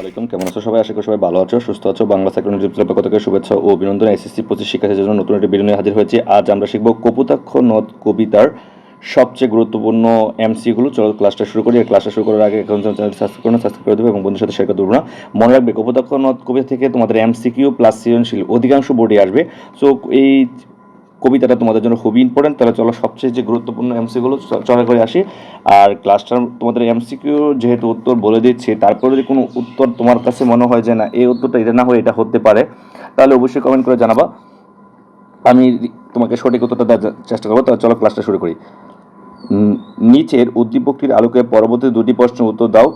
আলাইকুম, কেমন আছো সবাই? আশা করি সবাই ভালো আছো, সুস্থ আছো। বাংলা সাইক্লোন ডিজিটাল পক্ষ থেকে শুভেচ্ছা ও অভিনন্দন। এসএসসি পঁচিশ শিক্ষার্থীদের জন্য নতুন একটি ভিডিও হাজির হয়েছি। আজ আমরা শিখব কপুতাক্ষ নদ কবিতার সবচেয়ে গুরুত্বপূর্ণ এমসিগুলো। চলো ক্লাসটা শুরু করি। আর ক্লাসটা শুরু করার আগে এখন চ্যানেল সাবস্ক্রাইব করুন সাবস্ক্রাইব করে দেবে এবং বন্ধুদের সাথে শেয়ার দেবো না। মনে রাখবে, কপুতাক্ষ নদ কবিতা থেকে তোমাদের এমসিকিউ প্লাস সৃজনশীল অধিকাংশ বোর্ডে আসবে। সো এই কবিতাটা তোমাদের জন্য খুবই ইম্পর্টেন্ট তাহলে চলো সবচেয়ে যে গুরুত্বপূর্ণ এমসিগুলো চলা করে আসি। আর ক্লাসটা তোমাদের এমসিকিউ যেহেতু উত্তর বলে দিচ্ছে, তারপরে যদি কোনো উত্তর তোমার কাছে মনে হয় যে না, এই উত্তরটা এটা না হয়ে এটা হতে পারে, তাহলে অবশ্যই কমেন্ট করে জানাবা। আমি তোমাকে সঠিক উত্তরটা দেওয়ার চেষ্টা করব। তাহলে চলো ক্লাসটা শুরু করি। নিচের উদ্দীপকটির আলোকে পরবর্তী দুটি প্রশ্নের উত্তর দাও।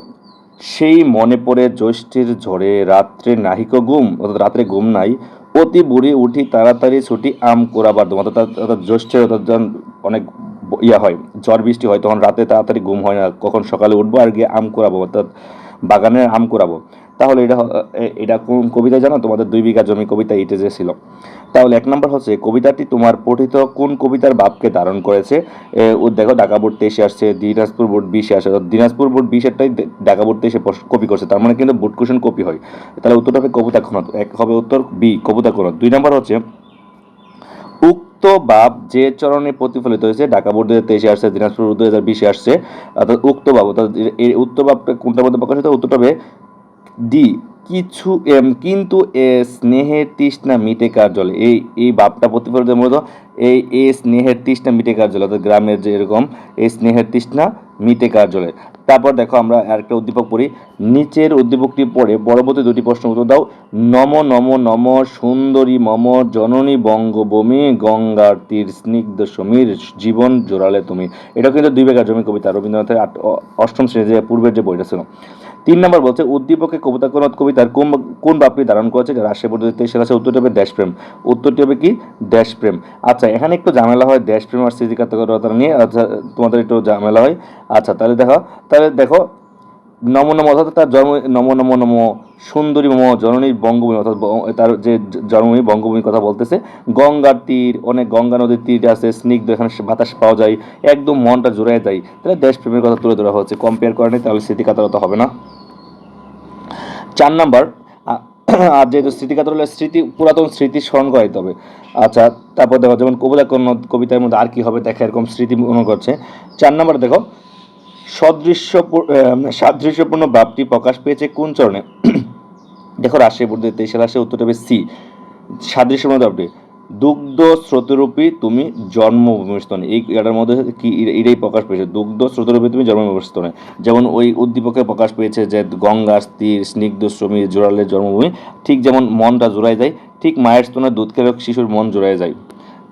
সেই মনে পড়ে জ্যৈষ্ঠের ঝড়ে রাত্রে নাহিক ঘুম অর্থাৎ রাত্রে ঘুম নাই। অতি বুড়ি উঠি তাড়াতাড়ি ছুটি আম কোরাবার দম অর্থাৎ অর্থাৎ জ্যৈষ্ঠে অর্থাৎ অনেক ইয়া হয়, ঝড় বৃষ্টি হয়, তখন রাতে তাড়াতাড়ি ঘুম হয় না, কখন সকালে উঠবো আর গিয়ে আম কোরাবো, অর্থাৎ বাগানে আম কোরাবো। তাহলে এটা এটা কোন কবিতা জানো? তোমাদের দুই বিঘা জমি কবিতা যে ছিল। তাহলে এক নম্বর হচ্ছে, কবিতাটি তোমার পঠিত কোন কবিতার ভাবকে ধারণ করেছে? দেখো, ঢাকা বোর্ড তেইশে আসছে, দিনাজপুর বোর্ড বিশে আসে। দিনাজপুর বোর্ড বিশেরটাই ঢাকা বোর্ড তেইশে কপি করছে। তার মানে কিন্তু বোর্ড কোশ্চেন কপি হয়। তাহলে উত্তরটা হবে কবিতা খনত এক হবে উত্তর বি, কবিতা খনত দুই নম্বর হচ্ছে, উক্ত বাপ যে চরণে প্রতিফলিত হয়েছে, ঢাকা বোর্ড দু হাজার তেইশে আসছে, দিনাজপুর দু হাজার বিশে আসছে, অর্থাৎ উক্ত বাপ, অর্থাৎ এই উক্ত বাবটা কোনটার মধ্যে প্রকাশিত? উত্তরটা হবে ডি কিছু এম, কিন্তু এ স্নেহের তৃষ্ণা মিটে কার জলে? এই এই বাপটা প্রতিফলিত মূলত এই এ স্নেহের তৃষ্ণা মিটে কার জলে? অর্থাৎ গ্রামের যে এরকম, এই স্নেহের তৃষ্ণা মিটে কার জলে? তারপর দেখো আমরা আরেকটা উদ্দীপক পড়ি। নিচের উদ্দীপকটি পড়ে পরবর্তী দুটি প্রশ্ন উত্তর দাও। নম নম নম, সুন্দরী, মম, জননী, বঙ্গভূমি, গঙ্গার তীর, স্নিগ্ধ সমীর, জীবন জোড়ালে তুমি। এটা কিন্তু দুই বেকার জমি কবিতা। রবীন্দ্রনাথের অষ্টম শ্রেণি যে পূর্বের যে বইটা ছিল। তিন নম্বর বলছে, উদ্দীপকে কবিতা কবিতার কোন কোন বাপটি ধারণ করেছে? রাশিয়া পদ্ধতি তেইশ আছে উত্তরটি হবে দেশপ্রেম। উত্তরটি হবে কি? দেশপ্রেম। আচ্ছা এখানে একটু ঝামেলা হয় দেশপ্রেম আর স্মৃতিকাতকতা নিয়ে। আচ্ছা তোমাদের একটু ঝামেলা হয়। আচ্ছা তাহলে দেখো তাহলে দেখো নম নম অর্থাৎ তার জন্ম, নম নম নম সুন্দরী মম জননী বঙ্গভূমি, অর্থাৎ তার যে জন্মভূমি, বঙ্গভূমির কথা বলতেছে। গঙ্গার তীর, অনেক গঙ্গা নদীর তীর আছে, স্নিগ্ধ, এখানে বাতাস পাওয়া যায়, একদম মনটা জুড়ে যায়। তাহলে দেশপ্রেমের কথা তুলে ধরা হচ্ছে কম্পেয়ার করেনি, তাহলে স্মৃতিকাতরতা হবে না। চার নাম্বার আর যেহেতু স্মৃতিকাতর হলে স্মৃতি, পুরাতন স্মৃতি স্মরণ করাইতে হবে। আচ্ছা তারপর দেখো, যেমন কবিতা কোন কবিতার মধ্যে আর কি হবে, দেখা এরকম স্মৃতি মনে করছে। চার নাম্বার দেখো সদৃশ্য সাদৃশ্যপূর্ণ ভাবটি প্রকাশ পেয়েছে কোন চরণে? দেখো রাশিয়া বোর্ড তেইশে রাশিয়া উত্তরটা হবে সি। সাদৃশ্যপূর্ণ ভাবটি দুগ্ধ স্রোতরূপী তুমি জন্মভূমির স্তনে এই এটার মধ্যে কি এটাই প্রকাশ পেয়েছে। দুগ্ধ স্রোতরূপী তুমি জন্মভূমির স্তনে যেমন ওই উদ্দীপকে প্রকাশ পেয়েছে যে গঙ্গা, স্থির, স্নিগ্ধ শ্রমী জোড়ালের জন্মভূমি। ঠিক যেমন মনটা জোড়ায় যায়, ঠিক মায়ের স্তনে দুধ খেলে শিশুর মন জোড়ায় যায়।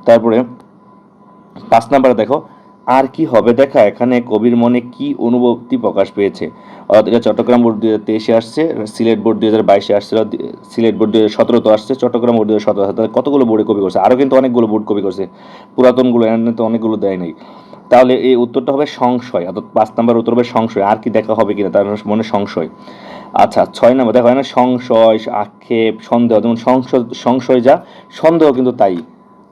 তারপরে পাঁচ নাম্বার দেখো আর কি হবে? দেখা, এখানে কবির মনে কি অনুভূতি প্রকাশ পেয়েছে? অর্থাৎ চট্টগ্রাম বোর্ড দুই হাজার তেইশে আসছে, সিলেট বোর্ড দু হাজার বাইশে আসছিল দি- সিলেট বোর্ড দুই হাজার সতেরোতে আসছে, চট্টগ্রাম বোর্ড দুই হাজার সতেরো তাহলে কতগুলো বোর্ডে কপি করছে? আরও কিন্তু অনেকগুলো বোর্ড কপি করছে। পুরাতনগুলো, এখানে তো অনেকগুলো দেয় নাই। তাহলে এই উত্তরটা হবে সংশয়, অর্থাৎ পাঁচ নাম্বার উত্তর হবে সংশয়, আর কি দেখা হবে কিনা তার মনে সংশয়। আচ্ছা ছয় নম্বর, দেখো না সংশয়, আক্ষেপ, সন্দেহ, যেমন সংশয় সংশয় যা, সন্দেহ কিন্তু তাই।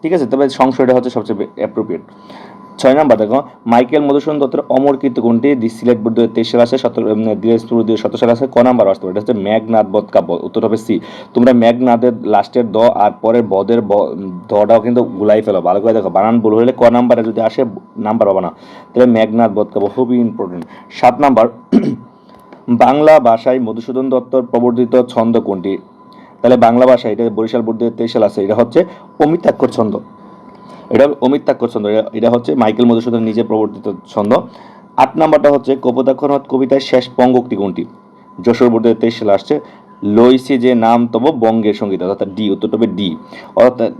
ঠিক আছে? তবে সংশয়টা হচ্ছে সবচেয়ে অ্যাপ্রোপ্রিয়েট ছয় নাম্বার দেখো, মাইকেল মধুসূদন দত্তের অমর কীর্তি কোনটি দি সিলেট বোর্ড দুই তেইশ সাল আছে সতেরো দিনাজপুর দুই সতেরো সাল আছে ক নাম্বার আসতে পারে এটা হচ্ছে মেঘনাথ বধ কাব্য উত্তর হবে সি। তোমরা মেঘনাথের লাস্টের দ আর পরের বদের দটাও কিন্তু গুলাই ফেলো, ভালো করে দেখো, বানান ভুল হলে ক নাম্বারে যদি আসে, নাম্বার পাবা না। তাহলে মেঘনাথ বধ কাব্য খুবই ইম্পর্টেন্ট সাত নাম্বার, বাংলা ভাষায় মধুসূদন দত্তর প্রবর্তিত ছন্দ কোনটি? তাহলে বাংলা ভাষা এটা বরিশাল বোর্ড তেইশ সাল আছে এটা হচ্ছে অমিতাক্ষর ছন্দ। এটা অমিতাক্ষর ছন্দ, এটা- হচ্ছে মাইকেল মধুসূদন নিজে প্রবর্তিত ছন্দ। আট নাম্বারটা হচ্ছে কপোতাক্ষরনাথ কবিতায় শেষ পঙ্গক্তি কোনটি? যশোর বোর্ডে তেইশ সালে আসছে। লইসি যে নাম তব বঙ্গের সংগীত, অর্থাৎ ডি উত্তর হবে ডি। অর্থাৎ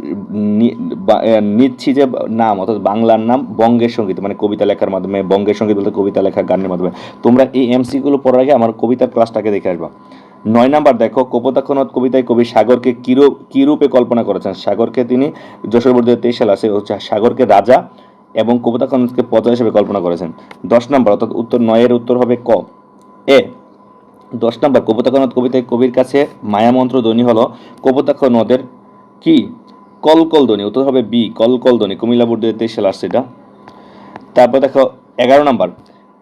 নিচ্ছি যে নাম, অর্থাৎ বাংলার নাম বঙ্গের সংগীত মানে কবিতা লেখার মাধ্যমে, বঙ্গের সংগীত বলতে কবিতা লেখা গানের মাধ্যমে। তোমরা এই এমসিগুলো পড়ার আগে আমার কবিতার ক্লাসটাকে দেখে আসবা। নয় নাম্বার দেখো কপোতাক্ষনাথ কবিতায় কবি সাগরকে কিরূ কি রূপে কল্পনা করেছেন? সাগরকে তিনি যশোর বোর্ডে তেইশ সাল আছে, হচ্ছে সাগরকে রাজা এবং কপোতাক্ষনাথকে প্রজা হিসেবে কল্পনা করেছেন। দশ নম্বর, অর্থাৎ উত্তর নয়ের উত্তর হবে ক। এ, দশ নম্বর কপোতাক্ষনাথ কবিতায় কবির কাছে মায়ামন্ত্র ধ্বনি হলো কপোতাক্ষ নদের কি? কলকল ধ্বনি। উত্তর হবে বি, কলকল ধ্বনি। কুমিল্লা বোর্ড দুই তেইশ সাল আসছে এটা। তারপর দেখো, এগারো নম্বর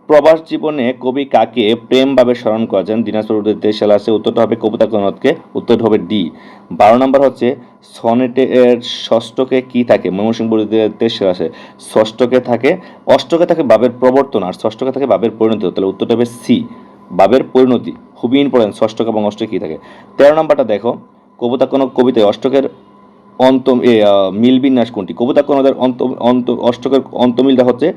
প্রবাস জীবনে কবি কাকে প্রেমভাবে স্মরণ করেছেন? দিনাজপুর সালে আসে উত্তরটা হবে কবিতা কনককে উত্তর হবে ডি। বারো নম্বর হচ্ছে সনেটের ষষ্ঠকে কি থাকে? ময়মনসিংহ তেইশ সালে আসে ষষ্ঠকে থাকে অষ্টকে থাকে বাবের প্রবর্তন আর ষষ্ঠকে থাকে বাবের পরিণতি। তাহলে উত্তরটা হবে সি বাবের পরিণতি। খুবই ইম্পর্টেন্ট ষষ্ঠক এবং অষ্টকে কী থাকে? তেরো নম্বরটা দেখো কবিতা কোনো কবিতায় অষ্টকের অন্ত এ আহ, মিল বিন্যাস কোনটি? কবিতা কোনদের অন্ত অন্ত অষ্টকের অন্তমিলটা হচ্ছে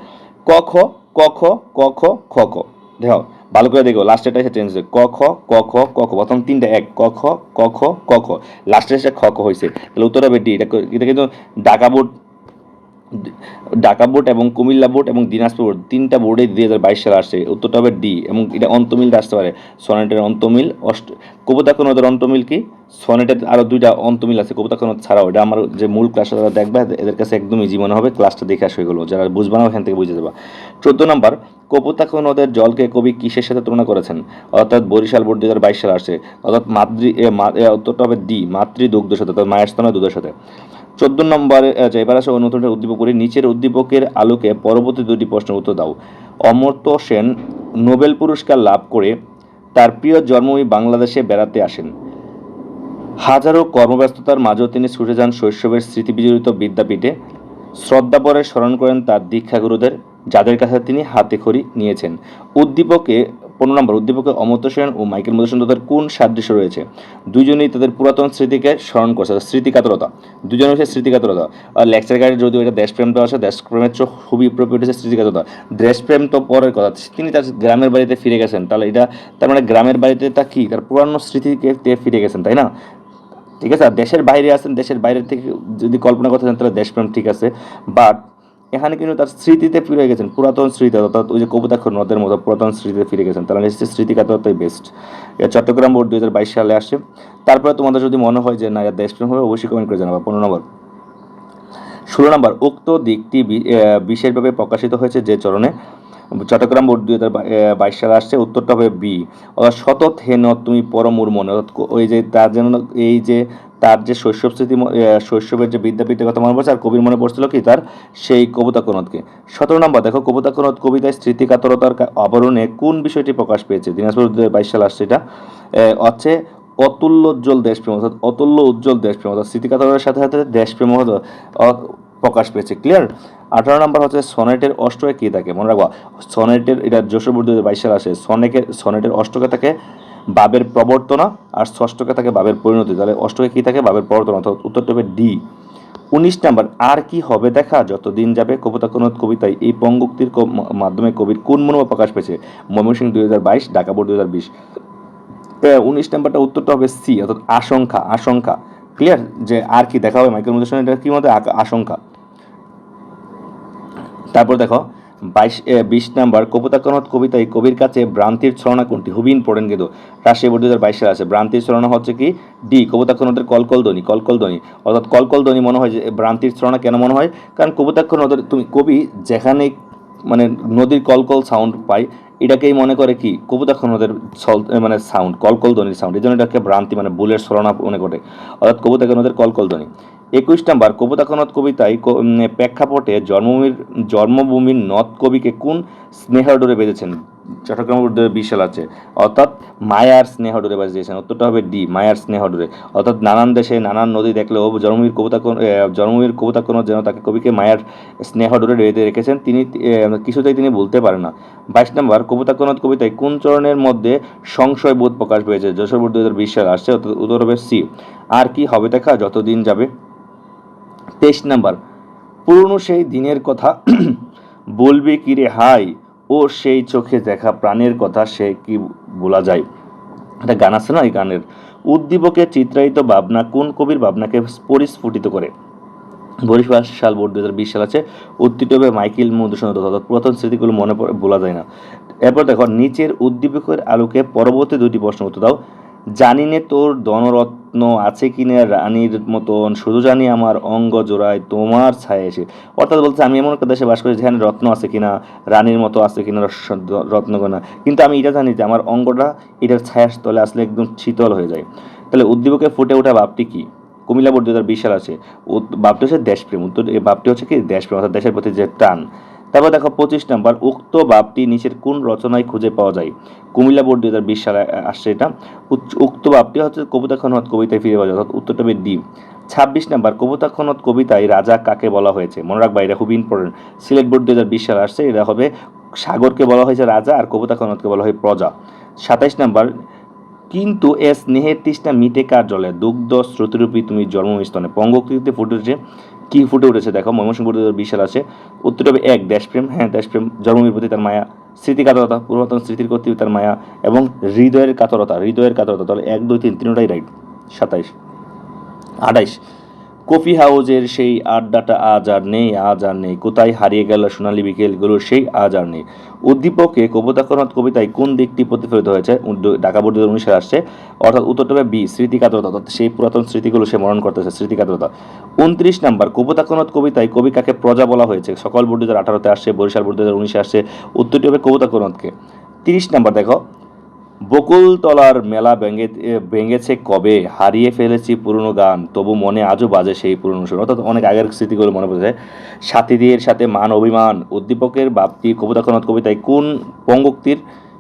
ক খ ক, খ ক খ খ খ। দেখো, ভালো করে দেখো লাস্টেরটা এসে চেঞ্জ হয়েছে। ক, খ ক খ ক, খ, প্রথম তিনটা এক। ক, খ ক খ ক, খ। লাস্টে এসে খ খ হয়েছে। তাহলে উত্তর হবে ডি। এটা এটা কিন্তু ঢাকা বোর্ড ঢাকা বোর্ড এবং কুমিল্লা বোর্ড এবং দিনাজপুর বোর্ড, তিনটা বোর্ডে দুই হাজার বাইশ সালে আসছে। উত্তরটা হবে ডি এবং এটা অন্তমিল আসতে পারে। সনেটের অন্তমিল, অষ্ট কবিতা কোনদের অন্তমিল কি? সনেটের আরও দুইটা অন্তমিল আছে কবিতা কোন ছাড়াও। এটা আমার যে মূল ক্লাসটা যারা দেখবে, এদের কাছে একদম ইজি মনে হবে ক্লাসটা দেখে আসে এগুলো। যারা বুঝবে না, ওখান থেকে বুঝে যাবে। চোদ্দ নম্বর কপোতাক্ষ নদের জলকে কবি কিসের সাথে তুলনা করেছেন? অর্থাৎ বরিশাল বোর্ড দুই হাজার বাইশ সালে আসছে। অর্থাৎ মাতৃ উত্তরটা হবে ডি মাতৃ দুগ্ধের সাথে, অর্থাৎ মায়ের স্তনের দুধের সাথে। চোদ্দ নম্বরে আচ্ছা, এবার আসো নতুন একটা উদ্দীপক করি। নিচের উদ্দীপকের আলোকে পরবর্তী দুটি প্রশ্নের উত্তর দাও। অমর্ত্য সেন নোবেল পুরস্কার লাভ করে তার প্রিয় জন্মভূমি বাংলাদেশে বেড়াতে আসেন। হাজারো কর্মব্যস্ততার মাঝেও তিনি ছুটে যান শৈশবের স্মৃতিবিজড়িত বিদ্যাপীঠে। শ্রদ্ধাপরে স্মরণ করেন তার দীক্ষাগুরুদের যাদের কাছে তিনি হাতে খড়ি নিয়েছেন। উদ্দীপকে পনেরো নম্বর, উদ্দীপকে অমর্ত্য সেন ও মাইকেল মধুসূদন দত্তের কোন সাদৃশ্য রয়েছে? দুজনেই তাদের পুরাতন স্মৃতিকে স্মরণ করছে স্মৃতিকাতরতা দুজনে হচ্ছে স্মৃতিকাতরতা আর লেকচার গাইডে যদিও এটা দেশপ্রেম দেওয়া আছে, দেশপ্রেমের চোখ খুবই প্রপিট হচ্ছে স্মৃতিকাতরতা দেশপ্রেম তো পরের কথা, তিনি তার গ্রামের বাড়িতে ফিরে গেছেন। তাহলে এটা, তার মানে গ্রামের বাড়িতে তা কি? তার পুরানো স্মৃতিকে তে ফিরে গেছেন, তাই না? ঠিক আছে, আর দেশের বাইরে আছেন, দেশের বাইরে থেকে যদি কল্পনা করতে চান, তাহলে দেশপ্রেম ঠিক আছে। বাট এখানে কিন্তু তার স্মৃতিতে ফিরে গেছেন, পুরাতন স্মৃতি, অর্থাৎ ওই যে কবিতাক্ষ নদের মতো পুরাতন স্মৃতিতে ফিরে গেছেন। তাহলে নিশ্চয়ই স্মৃতিকাতরতাই বেস্ট চট্টগ্রাম বোর্ড দুই হাজার বাইশ সালে আসে। তারপরে তোমাদের যদি মনে হয় যে না এটা দেশপ্রেম হবে, অবশ্যই কমেন্ট করে জানাবা। পনেরো নম্বর। ষোলো নম্বর, উক্ত দিকটি বিশেষভাবে প্রকাশিত হয়েছে যে চরণে চট্টগ্রাম বোর্ড দুই হাজার বাইশ সালে আসছে। উত্তরটা হবে বি। অর্থাৎ সতত হেন তুমি পরমুর মনে অর্থাৎ ওই যে তার যেন, এই যে তার যে শৈশব স্মৃতি শৈশবের যে বিদ্যাপীঠের কথা মনে পড়ছে আর কবির মনে পড়ছিল কি তার? সেই কবিতা কনদকে সতেরো নম্বর, দেখো কবিতা কনদ কবিতায় স্মৃতিকাতরতার আবরণে কোন বিষয়টি প্রকাশ পেয়েছে? দিনাজপুর হাজার বাইশ সালে আসছে এটা। হচ্ছে অতুল্য উজ্জ্বল দেশপ্রেম, অর্থাৎ অতুল্য উজ্জ্বল দেশপ্রেম, অর্থাৎ স্মৃতিকাতরের সাথে সাথে দেশপ্রেম প্রকাশ পেয়েছে। ক্লিয়ার? আঠারো নম্বর হচ্ছে সনেটের অষ্টকে কী থাকে? মনে রাখবা, সনেটের, এটা যশোর দু বাইশ সালে আসে সনেকের সনেটের অষ্টকে থাকে বাবের প্রবর্তনা আর ষষ্ঠকে থাকে বাবের পরিণতি। তাহলে অষ্টকে কী থাকে? বাবের প্রবর্তনা, অর্থাৎ উত্তরটা হবে ডি। উনিশ নাম্বার, আর কি হবে দেখা? যতদিন যাবে কবিতা কোন কবিতায়, এই পঙ্গুক্তির মাধ্যমে কবির কোন মনোভাব প্রকাশ পেয়েছে? ময়মনসিংহ দুই হাজার বাইশ, ঢাকা বোর্ড দুই হাজার বিশ। উনিশ নাম্বারটা উত্তরটা হবে সি, অর্থাৎ আশঙ্কা আশঙ্কা। ক্লিয়ার? যে আর কি দেখা হবে, মাইকেল মধুসূদন, এটা কি মধ্যে আশঙ্কা? তারপর দেখো বাইশ বিশ নাম্বার কবিতাকনদ কবিতায় কবির কাছে ভ্রান্তির ছলনা কোনটি? খুবই ইম্পর্টেন্ট কিন্তু রাজশাহী বোর্ড দু হাজার বাইশ আছে। ভ্রান্তির ছলনা হচ্ছে কি? ডি কবিতাকনদের কলকল ধ্বনি কলকল ধ্বনি অর্থাৎ কলকল ধ্বনি মনে হয় যে ভ্রান্তির ছলনা কেন মনে হয়? কারণ কবিতাক্ষণদের তুমি কবি যেখানে মানে নদীর কলকল সাউন্ড পায়, এটাকেই মনে করে কি? কবিতাক্ষ নদের সল মানে সাউন্ড কলকল ধ্বনির সাউন্ড এই জন্য এটাকে ভ্রান্তি মানে বুলের ছলনা মনে করে। অর্থাৎ কবিতাক্ষ নদের কলকল ধ্বনি একুশ নাম্বার কবিতাকনদ কবিতায় প্রেক্ষাপটে জন্মভূমির জন্মভূমির নদ কবিকে কোন স্নেহডোরে বেঁধেছেন? চট্টগ্রাম বিশাল আছে। অর্থাৎ মায়ার স্নেহডোরে বাজিয়েছেন। উত্তরটা হবে ডি, মায়ার স্নেহডোরে অর্থাৎ নানান দেশে নানান নদী দেখলেও জন্মভূমির কবিতা জন্মভূমির কবিতা কোনো যেন তাকে কবিকে মায়ার স্নেহডোরে বেঁধে রেখেছেন, তিনি কিছুতেই তিনি বলতে পারেন না। বাইশ নম্বর কবিতা কোন কবিতায় কোন চরণের মধ্যে সংশয় বোধ প্রকাশ পেয়েছে? যশোর দু হাজার বিশ সালে আসছে, অর্থাৎ উত্তর হবে সি। আর কি হবে দেখা? যতদিন যাবে। তেইশ নাম্বার, পুরনো সেই দিনের কথা বলবে কি রে হাই, ও সেই চোখে দেখা প্রাণের কথা সে কি বলা যায়? একটা গান আছে না এই গানের? উদ্দীপকে চিত্রায়িত ভাবনা কোন কবির ভাবনাকে পরিস্ফুটিত করে? বরিশাল সাল বোর্ড দু হাজার বিশ সাল আছে উত্তীত হবে মাইকেল মধুসূদন অর্থাৎ পুরাতন স্মৃতিগুলো মনে পড়ে, বলা যায় না। এরপর দেখো, নিচের উদ্দীপকের আলোকে পরবর্তী দুটি প্রশ্ন উত্তর দাও। জানি নে তোর ধনরত্ন আছে কিনা রানীর মতন, শুধু জানি আমার অঙ্গ জোড়ায় তোমার ছায়া এসে। অর্থাৎ বলছে আমি এমন একটা দেশে বাস করি যেখানে রত্ন আছে কিনা রানীর মতো আছে কিনা রত্নগণা। কিন্তু আমি এটা জানি যে আমার অঙ্গটা এটার ছায়ার তলে আসলে একদম শীতল হয়ে যায়। তাহলে উদ্দীপকে ফুটে ওঠা ভাবটি কি? কুমিল্লা বোর্ড দু হাজার বিশ সাল আছে ভাবটি হচ্ছে দেশপ্রেম। উত্তর ভাবটি হচ্ছে কি? দেশপ্রেম। অর্থাৎ দেশের প্রতি যে টান। তারপর দেখো পঁচিশ নাম্বার, উক্ত বাপটি নিচের কোন রচনায় খুঁজে পাওয়া যায়? কুমিল্লা বোর্ড দুই হাজার বিশ সালে আসছে এটা। উক্ত বাপটি হচ্ছে কবিতা খনদ কবিতায় ফিরে পাওয়া যায়, অর্থাৎ উত্তরটা হবে ছাব্বিশ নাম্বার, কবিতা খনদ কবিতায় রাজা কাকে বলা হয়েছে? মনে রাখবা এটা খুবই ইম্পর্টেন্ট সিলেট বোর্ড দুই হাজার বিশ সালে আসছে, এটা হবে সাগরকে বলা হয়েছে রাজা আর কবিতা খনদকে বলা হয় প্রজা। সাতাইশ নাম্বার, কিন্তু এ স্নেহের তৃষ্ণা মিটে কার জলে? দুগ্ধ শ্রুতিরূপী তুমি জন্মস্থানে। পঙ্গকৃতিতে ফুটে উঠেছে কি ফুটে উঠেছে দেখো, ময়মনসিংহ বোর্ড বিশাল আছে। উত্তর হবে এক, দেশপ্রেম হ্যাঁ দেশপ্রেম জন্মের প্রতি তার মায়া, স্মৃতি কাতরতা, পুরাতন স্মৃতির প্রতি তার মায়া এবং হৃদয়ের কাতরতা হৃদয়ের কাতরতা, তাহলে এক, দুই, তিন, তিনটাই রাইট সাতাইশ, আঠাইশ। কফি হাউজের সেই আড্ডাটা আজ আর নেই, আজ আর নেই। কোথায় হারিয়ে গেল সোনালী বিকেলগুলো, সেই আজ আর নেই। উদ্দীপকে কবিতাকরণত কবিতায় কোন দিকটি প্রতিফলিত হয়েছে? ঢাকা বোর্ড অনুসারে আসছে। অর্থাৎ উত্তরটা বি, স্মৃতিকাতরতা, অর্থাৎ সেই পুরাতন স্মৃতিগুলো সে মরণ করতেছে, স্মৃতিকাতরতা। উনত্রিশ নাম্বার কবিতাকরণত কবিতায় কবি কাকে প্রজা বলা হয়েছে। সকল বোর্ড দু হাজার আঠারোতে আসছে, বরিশাল বোর্ড দু হাজার উনিশে আসছে উত্তরটি হবে কবিতাকরণতকে তিরিশ নাম্বার দেখো বকুলতলার মেলা ভেঙে ভেঙেছে কবে? হারিয়ে ফেলেছি পুরনো গান। তবু মনে আজও বাজে সেই পুরনো সুর। অর্থাৎ অনেক আগের স্মৃতিগুলো মনে পড়ে যায় সাথীদের সাথে মান অভিমান, উদ্দীপকের বাপটি কবিতা খনদ কবিতায় কোন পঙ্গক্তির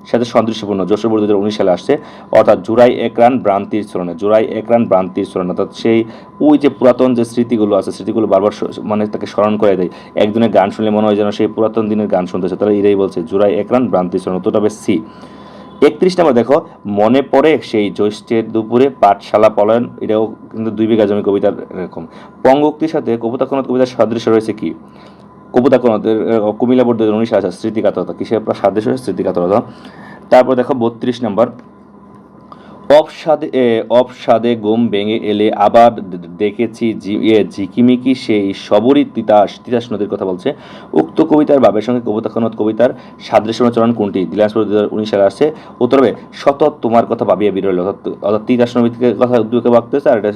সাথে সদৃশ্যপূর্ণ? যশোর দু হাজার উনিশ সালে আসছে। অর্থাৎ জুরাই একরান ভ্রান্তির স্মরণে জুরাই একরান ভ্রান্তির স্মরণে অর্থাৎ সেই, ওই যে পুরাতন যে স্মৃতিগুলো আছে, স্মৃতিগুলো বারবার মানে তাকে স্মরণ করে দেয়। একদিনের গান শুনলে মনে হয় যেন সেই পুরাতন দিনের গান শুনতেছে তাহলে এটাই বলছে জুরাই একরান ভ্রান্তির স্মরণ তো হবে সি। একত্রিশ নম্বর দেখো, মনে পড়ে সেই জ্যৈষ্ঠের দুপুরে পাঠশালা পলায়ন এটাও কিন্তু দুই বিঘা জমি কবিতার এরকম। পঙ্গক্তির সাথে কবিতা কোন কবিতার সাদৃশ্য রয়েছে কি? কবিতা কোন কুমিল্লা বোর্ড উনিশ আছে স্মৃতিকাতরতা। কিসের সাদৃশ্য? স্মৃতিকাতরতা। তারপর দেখো, বত্রিশ নাম্বার। অপসাদে অপসাদে গোম ভেঙে এলে আবার দেখেছি ঝিকিমিকি সেই সবরই তিতাস তিতাস নদীর কথা বলছে। উক্ত কবিতার বাবের সঙ্গে কবিতা খনদ কবিতার সাদৃশ্যচরণ কোনটি? দিনাজপুর দু হাজার উনিশ সালে আসছে। উত্তর হবে শত তোমার কথা ভাবিয়ে বিরল অর্থাৎ অর্থাৎ তিতাস নদীর কথা উদ্যোগে ভাবতেছে আর এটা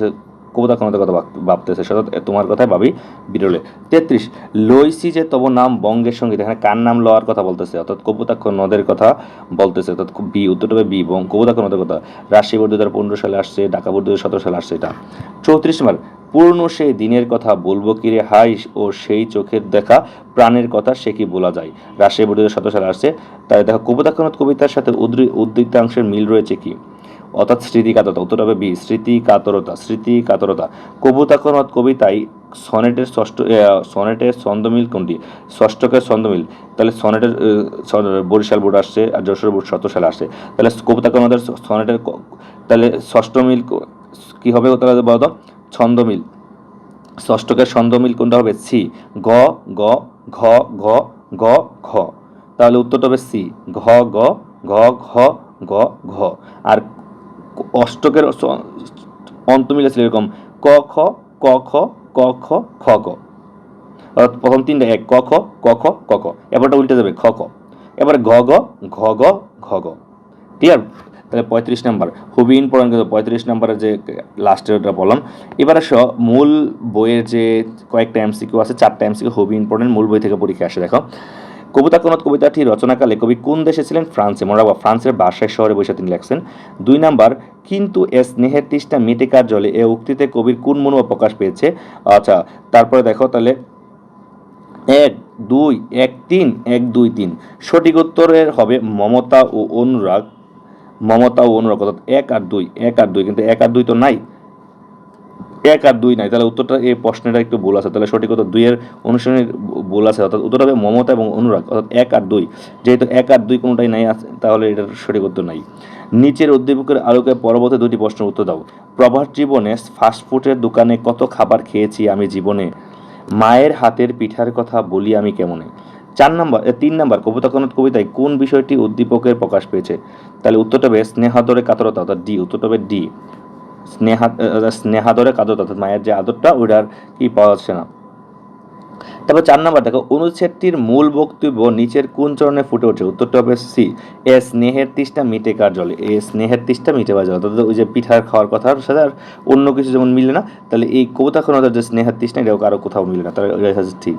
হচ্ছে কবিতা কথা ভাবতেছে সতত তোমার কথাই ভাবি বিরলে। তেত্রিশ লইসি যে তব নাম বঙ্গের সংগীত। এখানে কার নাম লওয়ার কথা বলতেছে? অর্থাৎ কপুতাক্ষ নদের কথা বলতেছে। অর্থাৎ বি, উত্তরটা বি, বং কপুতাক্ষ নদের কথা। রাজশাহী বোর্ড দু হাজার পনেরো সালে আসছে, ঢাকা বোর্ড দু হাজার সতেরো সালে আসছে এটা। চৌত্রিশ নম্বর পুরনো সেই দিনের কথা বলব কিরে হাই ও সেই চোখের দেখা, প্রাণের কথা সে কি বলা যায়? রাজশাহী বোর্ড দু সতেরো সালে আসছে। তাই দেখো কপুতাক্ষণত কবিতার সাথে উদ্রি উদ্বৃত্তাংশের মিল রয়েছে কি? অর্থাৎ স্মৃতিকাতরতা উত্তর হবে বি, স্মৃতিকাতরতা স্মৃতিকাতরতা। কবুতাকরণত কবিতায় সনেটের ষষ্ঠ সনেটের ছন্দমিল কোনটি? ষষ্ঠকের ছন্দমিল। তাহলে সনেটের বরিশাল বোর্ড আসছে আর যশোর বোর্ড সতেরো সালে আসছে। তাহলে কবিতাকরণদের সনেটের তাহলে ষষ্ঠ মিল ক- হবে তাহলে বলতো? ছন্দমিল। ষষ্ঠকের ছন্দমিল কোনটা হবে? সি, গ গ, ঘ ঘ গ ঘ। তাহলে উত্তরটা হবে সি, ঘ, গ, ঘ ঘ গ ঘ। আর অষ্টকের অন্তমিল আছে এরকম ক, খ ক খ ক, খ খ ক অর্থাৎ প্রথম তিনটা এক, ক, খ ক খ ক খ এবারটা উল্টে যাবে খ ক এবারে ঘ গ ঘ গ ঘ গ ক্লিয়ার তাহলে পঁয়ত্রিশ নাম্বার। খুবই ইম্পর্টেন্ট কিন্তু পঁয়ত্রিশ নাম্বারের যে লাস্টের ওটা বললাম। এবার স, মূল বইয়ের যে কয়েকটা এমসিকিউ আছে, চারটা এমসিকিউ খুবই ইম্পর্টেন্ট মূল বই থেকে পরীক্ষা আসে, দেখো। কবিতা কোন কবিতাটি রচনাকালে কবি কোন দেশে ছিলেন? ফ্রান্সে। মনে রাখবা, ফ্রান্সের বাসায় শহরে বসে তিনি লেখছেন। দুই নাম্বার, কিন্তু এ স্নেহের তৃষ্ণা মেটেকার জলে এ উক্তিতে কবির কোন মনোভাব প্রকাশ পেয়েছে? আচ্ছা তারপরে দেখো তাহলে, এক, দুই, এক, তিন, এক, দুই, তিন। সঠিক উত্তরের হবে মমতা ও অনুরাগ। মমতা ও অনুরাগ, অর্থাৎ এক আর দুই, এক আর দুই, কিন্তু এক আর দুই তো নাই। এক আর দুই নাই। তাহলে উত্তরটা এই প্রশ্নটা একটু ভুল আছে। তাহলে সঠিক উত্তর দুইয়ের অনুসরণের ভুল আছে। অর্থাৎ উত্তর হবে মমতা এবং অনুরাগ। অর্থাৎ এক আর দুই। যেহেতু এক আর দুই কোনোটাই নাই আছে, তাহলে এটার সঠিক উত্তর নাই। নিচের উদ্দীপকের আলোকে পরবর্তী দুটি প্রশ্নের উত্তর দাও। প্রভাস জীবনে ফাস্টফুডের দোকানে কত খাবার খেয়েছি আমি জীবনে? মায়ের হাতের পিঠার কথা বলি আমি কেমনে? চার নম্বর তিন নম্বর, কবিতা কনক কবিতায় কোন বিষয়টি উদ্দীপকের প্রকাশ পেয়েছে? তাহলে উত্তরটা হবে স্নেহাদরে কাতরতা, অর্থাৎ ডি। উত্তরটা হবে ডি। স্নেহা স্নেহাদরে কাদর অর্থাৎ মায়ের যে আদরটা ওইটার কি পাওয়া যাচ্ছে না। তারপর চার নম্বর, দেখো, অনুচ্ছেদটির মূল বক্তব্য নিচের কোন চরণে ফুটে ওঠে উত্তরটা হবে সি। এ স্নেহের তৃষ্ণা মিটে কার জলে? এ স্নেহের তৃষ্ণা মিটে বা জলে? অর্থাৎ ওই যে পিঠার খাওয়ার কথার সাথে আর অন্য কিছু যেমন মিলে না, তাহলে এই কবিতা খনদের যে স্নেহের তৃষ্ণা, এটাও কারও কোথাও মিলে না। তাহলে ঠিক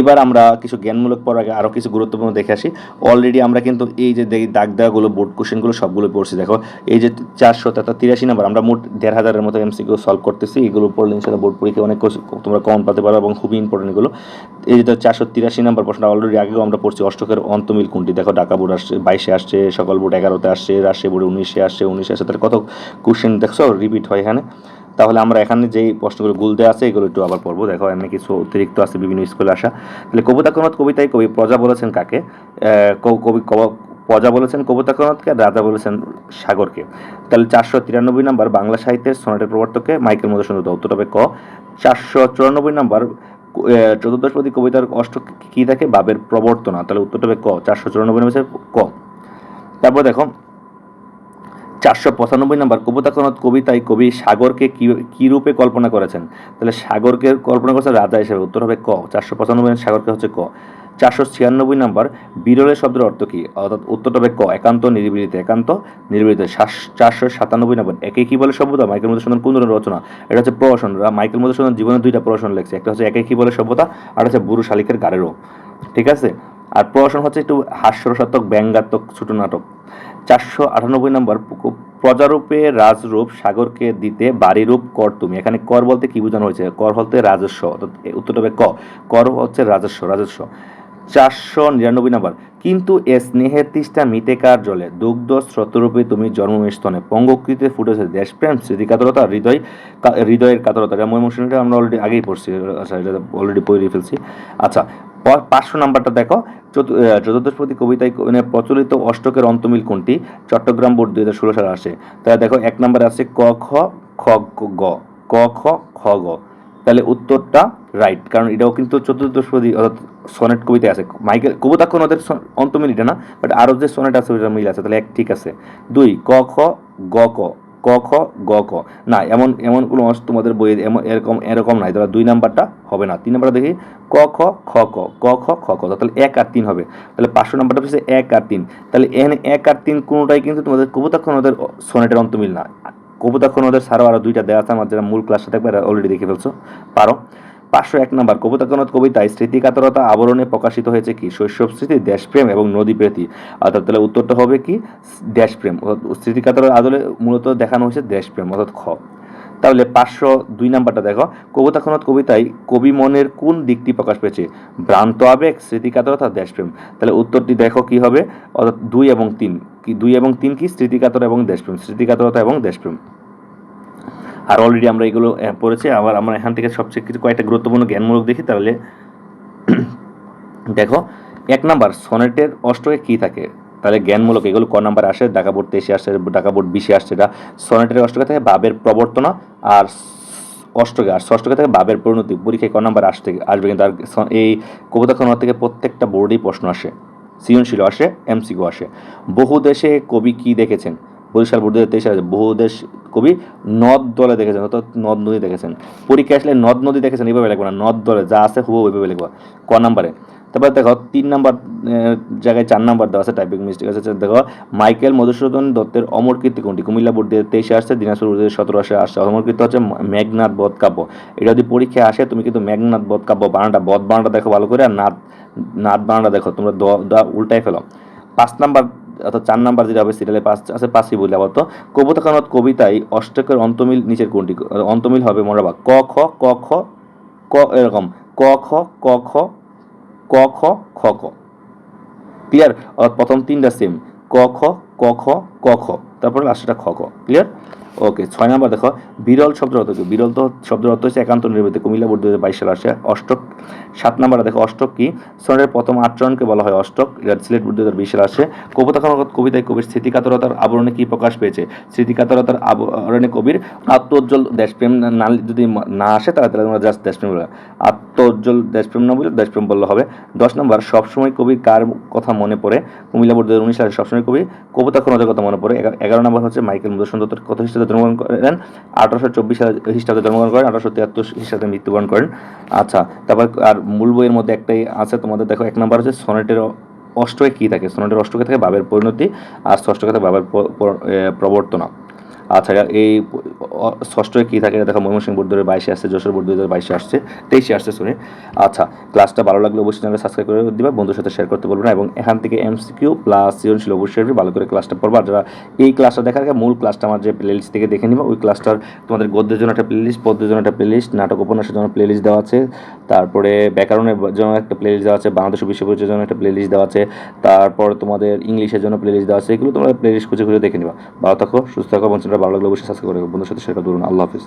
এবার আমরা কিছু জ্ঞানমূলক পড়ার আগে আরও কিছু গুরুত্বপূর্ণ দেখে আসি। অলরেডি আমরা কিন্তু এই যে দাগ দেওয়াগুলো বোর্ড কোশ্চেনগুলো সবগুলো পড়ছি। দেখো, এই যে চারশো তথা তিরাশি নাম্বার, আমরা মোট দেড় হাজারের মতো এমসিকিউ সলভ করতেছি। এগুলো পড়লে ইনশাল্লাহ বোর্ড পরীক্ষায় অনেক তোমরা কমন পাতে পারো এবং খুবই ইম্পর্টেন্ট এগুলো। এই যে চারশো তিরাশি নাম্বার প্রশ্ন অলরেডি আগেও আমরা পড়ছি, অষ্টকের অন্তমিল কোনটি দেখো, ঢাকা বোর্ড আসছে, বাইশে আসছে, সকল বোর্ড এগারোতে আসছে, রাজশাহী বোর্ডে উনিশে আসছে উনিশে আসছে। তাহলে কত কোশ্চেন দেখছ? রিপিট হয় এখানে। তাহলে আমরা এখানে যেই প্রশ্নগুলো গুল দেওয়া আছে, এগুলো একটু আবার পড়ব। দেখো এমনি কিছু অতিরিক্ত আছে, বিভিন্ন স্কুলে আসা। তাহলে কবিতা কনত কবিতায় কবি প্রজা বলেছেন কাকে? কবি প্রজা বলেছেন কবিতা কনতকে রাজা বলেছেন সাগরকে। তাহলে চারশো তিরানব্বই নাম্বার বাংলা সাহিত্যের সোনাটের প্রবর্তকে মাইকেল মধুসূদন দত্ত হবে ক। চারশো চুরানব্বই নাম্বার চতুর্দশপদী কবিতার অষ্ট কি থাকে? বাবের প্রবর্তনা। তাহলে উত্তরটা হবে ক। চারশো চুরানব্বই নম্বর ক। তারপর দেখো, চারশো পঁচানব্বই নম্বর কবুতাকনাথ কবিতায় কবি সাগরকে কি রূপে কল্পনা করেছেন? তাহলে সাগরকে কল্পনা করেছেন রাজা হিসেবে। উত্তর হবে ক। চারশো পঁচানব্বই সাগরকে হচ্ছে ক। চারশো ছিয়ানব্বই নম্বর বিরলের শব্দের অর্থ কি? অর্থাৎ উত্তরটা হবে ক, একান্ত, নিরিবিলিতে একান্ত, নিরিবিলিতে চারশো সাতানব্বই নম্বর। একে কি বলে সভ্যতা? মাইকেল মধুসূদন কোন ধরনের রচনা? এটা হচ্ছে প্রহসন। মাইকেল মধুসূদন জীবনে দুইটা প্রহসন লেখছে। একটা হচ্ছে একে কি বলে সভ্যতা, আর হচ্ছে বুড়ো শালিকের গাড়েরও ঠিক আছে? আর প্রহসন হচ্ছে একটু হাস্যরসাত্মক, ব্যঙ্গাত্মক, ছোট নাটক। চারশো আটানব্বই নম্বর প্রজারূপে রাজরূপ, সাগরকে দিতে বাড়িরূপ, কর তুমি। এখানে কর বলতে কি বোঝানো হয়েছে? কর বলতে রাজস্ব। অর্থাৎ উত্তরটা হবে ক। কর হচ্ছে রাজস্ব রাজস্ব। চারশো নিরানব্বই নম্বর। কিন্তু এ স্নেহের তিষ্ঠা মিটেকার জলে? দুগ্ধ স্রোতরূপে তুমি জন্মস্তনে পঙ্গকৃতে ফুটেছে দেশপ্রেম স্মৃতি কাতরতা হৃদয় হৃদয়ের কাতরতা। এটা ময়মনসিংহটা আমরা অলরেডি আগেই পড়ছি। আচ্ছা এটা অলরেডি পড়ে ফেলছি। আচ্ছা পাঁচশো নাম্বারটা দেখো। চতুর্দশপতি কবিতায় মানে প্রচলিত অষ্টকের অন্তমিল কোনটি? চট্টগ্রাম বোর্ড দুই হাজার ষোলো সালে আসে। তাহলে দেখো, এক নম্বরে আছে ক, খ খ, গ, ক, খ খ, গ। তাহলে উত্তরটা রাইট কারণ এটাও কিন্তু চতুর্দশপদী অর্থাৎ সনেট কবিতায় আছে। মাইকেল কবিতা কোন ওদের অন্তমিল এটা না বাট আরও যে সনেট আছে ওইটা মিল আছে, তাহলে এক ঠিক আছে। দুই, ক, খ, গ, ক। ক, খ, গ, ক। না, এমন এমন কোনো অংশ তোমাদের বইয়ে এমন, এরকম এরকম নাই। তাহলে দুই নাম্বারটা হবে না। তিন নাম্বারটা দেখি। ক, খ খ, ক। ক, খ খ ক তাহলে এক আর তিন হবে। তাহলে পাঁচশো নাম্বারটা হচ্ছে এক আর তিন। তাহলে এখানে এক আর তিন কোনোটাই কিন্তু তোমাদের কবিতাক্ষণ ওদের সনেটের অন্তমিল না। কবিতাক্ষণ ওদের ছাড়াও আরও দুইটা দেওয়া আছে, আমার যারা মূল ক্লাসে থাকবে অলরেডি দেখে ফেলছো। পারো? পাঁচশো এক নম্বর কবিতাকনদ কবিতায় স্মৃতিকাতরতা, আবরণে প্রকাশিত হয়েছে কি? শৈশব স্মৃতি, দেশপ্রেম এবং নদী প্রীতি। অর্থাৎ তাহলে উত্তরটা হবে কি? দেশপ্রেম। স্মৃতিকাতর আদলে মূলত দেখানো হয়েছে দেশপ্রেম, অর্থাৎ খ। তাহলে পাঁচশো দুই নাম্বারটা দেখো। কবিতাখনত কবিতায় কবি মনের কোন দিকটি প্রকাশ পেয়েছে? ভ্রান্ত আবেগ, স্মৃতিকাতরতা, দেশপ্রেম। তাহলে উত্তরটি দেখো কি হবে? অর্থাৎ দুই এবং তিন। কি দুই এবং তিন কি? স্মৃতিকাতর এবং দেশপ্রেম। স্মৃতিকাতরতা এবং দেশপ্রেম। আর অলরেডি আমরা এগুলো পড়েছি। আবার আমরা এখান থেকে সবচেয়ে কিছু কয়েকটা গুরুত্বপূর্ণ জ্ঞানমূলক দেখি, তাহলে দেখো, এক নাম্বার, সনেটের অষ্টকে কি থাকে? তাহলে জ্ঞানমূলক, এগুলো ক নাম্বার আসে? ঢাকা বোর্ড তেইশে আসছে ঢাকা বোর্ড বিশে আসছে এটা সনেটের অষ্টকে থাকে ভাবের প্রবর্তনা, আর অষ্টকে, আর ষষ্ঠকে থেকে ভাবের পরিণতি। পরীক্ষায় ক নাম্বার আসতে, আসবে কিন্তু আর এই কবিতা থেকে প্রত্যেকটা বোর্ডেই প্রশ্ন আসে। সৃজনশীল আসে, এমসিকিউ আসে। বহু দেশে কবি কি দেখেছেন? বরিশাল বোর্ড দু হাজার, বহু দেশ কবি নদ দলে দেখেছেন, অর্থাৎ নদ নদী দেখেছেন। পরীক্ষা আসলে নদ নদী দেখেছেন, এইভাবে লিখব না, নদ দলে যা আছে হুব ওইভাবে লিখব। ক নাম্বারে? তারপর দেখো তিন নাম্বার জায়গায় চার নাম্বার দেওয়া আছে টাইপিং মিস্টেক আছে। দেখো, মাইকেল মধুসূদন দত্তের অমর কীর্তি কোনটি? কুমিল্লা বোর্ড দিয়ে তেইশে আসছে, দিনাজপুর বোর্ড দিয়ে সতেরো আসে আসছে। অমর কীর্তি হচ্ছে মেঘনাথ বধ কাব্য। এটা যদি পরীক্ষায় আসে, তুমি কিন্তু মেঘনাথ বধ কাব্য বানানটা, বধ বানানটা দেখো ভালো করে, আর নাথ নাথ বানানটা দেখো, তোমরা দ উল্টাই ফেলো। পাঁচ নাম্বার, অর্থাৎ চার নাম্বার যেটা হবে সিরিয়ালে পাঁচ, আছে পাঁচই বলি কবিতা কানত কবিতায় অষ্টকের অন্তমিল নিচের কোনটি? অন্তমিল হবে মনে রাখবা ক, খ ক খ, ক, এরকম। ক, খ ক, খ ক, খ খ খ ক্লিয়ার প্রথম তিনটা সেম ক, খ ক খ ক, খ। তারপরে লাস্টটা খ খ। ক্লিয়ার ওকে ছয় নাম্বার দেখো, বিরল শব্দের অর্থ কি? বিরল তো শব্দের অর্থ হচ্ছে একান্ত নির্মিত। কুমিল্লা বোর্ড দু হাজার বাইশ সালে আসে। অষ্টক সাত নাম্বারে দেখো, অষ্টক কি? সনের প্রথম আচরণকে বলা হয় অষ্টক। সিলেট বোর্ড দু হাজার বিশ সালে আসে। কবিতা কবিতায় কবির স্মৃতিকাতরতার আবরণে কি প্রকাশ পেয়েছে? স্মৃতিকাতরতার আবরণে কবির আত্মোজ্জ্বল দেশপ্রেম না যদি না আসে, তাহলে তাহলে তোমরা জাস্ট দেশপ্রেম বলে আত্মোজ্জ্বল দেশপ্রেম না বলে দেশপ্রেম বললে হবে। দশ নম্বর, সবসময় কবির কার কথা মনে পড়ে? কুমিল্লা বোর্ড দু হাজার উনিশ সালে সবসময় কবি কবিতা কথা মনে পড়ে। এগারো- নম্বর হচ্ছে মাইকেল মধুসূদন দত্তের কত খ্রিস্টাব্দে জন্মগ্রহণ করেন। আঠারোশো চব্বিশ সালে খ্রিস্টাব্দে জন্মগ্রহণ করেন আঠারোশো তিয়াত্তর খ্রিস্টাব্দে মৃত্যুবরণ করেন। আচ্ছা তারপর আর মূল বইয়ের মধ্যে একটাই আছে তোমাদের দেখো এক নম্বর হচ্ছে সনেটের অষ্টকে কী থাকে? সনেটের অষ্টকে থাকে বাবের পরিণতি আর ষষ্ঠকে থাকে এ, প্রবর্তনা। আচ্ছা এই ষষ্ঠে কী থাকে? দেখো, ময়মনসিংহ বোর্ড ধরে বাইশে আসছে, যশোর বোর্ড হাজার বাইশে আসছে, তেইশে আসছে শুনে আচ্ছা ক্লাসটা ভালো লাগলে অবশ্যই চ্যানেলে সাবস্ক্রাইব করে দিবা বন্ধুর সাথে শেয়ার করতে বলব না এবং এখান থেকে এমসিকিউ প্লাস সৃজনশীল অবশ্যই ভালো করে ক্লাসটা পড়বা। আর যারা এই ক্লাসটা দেখার আগে মূল ক্লাসটা আমার যে প্লেলিস্ট থেকে দেখে নিবা, ওই ক্লাসটার তোমাদের গদ্যের জন্য একটা প্লেলিস্ট পদ্যের জন্য একটা প্লেলিস্ট নাটক উপন্যাসের জন্য প্লেলিস্ট দেওয়া আছে, তারপরে ব্যাকরণের জন্য একটা প্লেলিস্ট দেওয়া আছে, বাংলাদেশ বিশ্ব পরিচয়ের জন্য একটা প্লেলিস্ট দেওয়া আছে, তারপর তোমাদের ইংলিশের জন্য প্লেলিস্ট দেওয়া আছে, এগুলো তোমরা প্লেলিস্ট খুঁজে খুঁজে দেখে নিবা। ভালো থাকো, সুস্থ থাকো, এবং চ্যানেলটা ভালো লাগলে অবশ্যই সাবস্ক্রাইব করে। বন্ধুর সাথে শেয়ার করুন আল্লাহ হাফিজ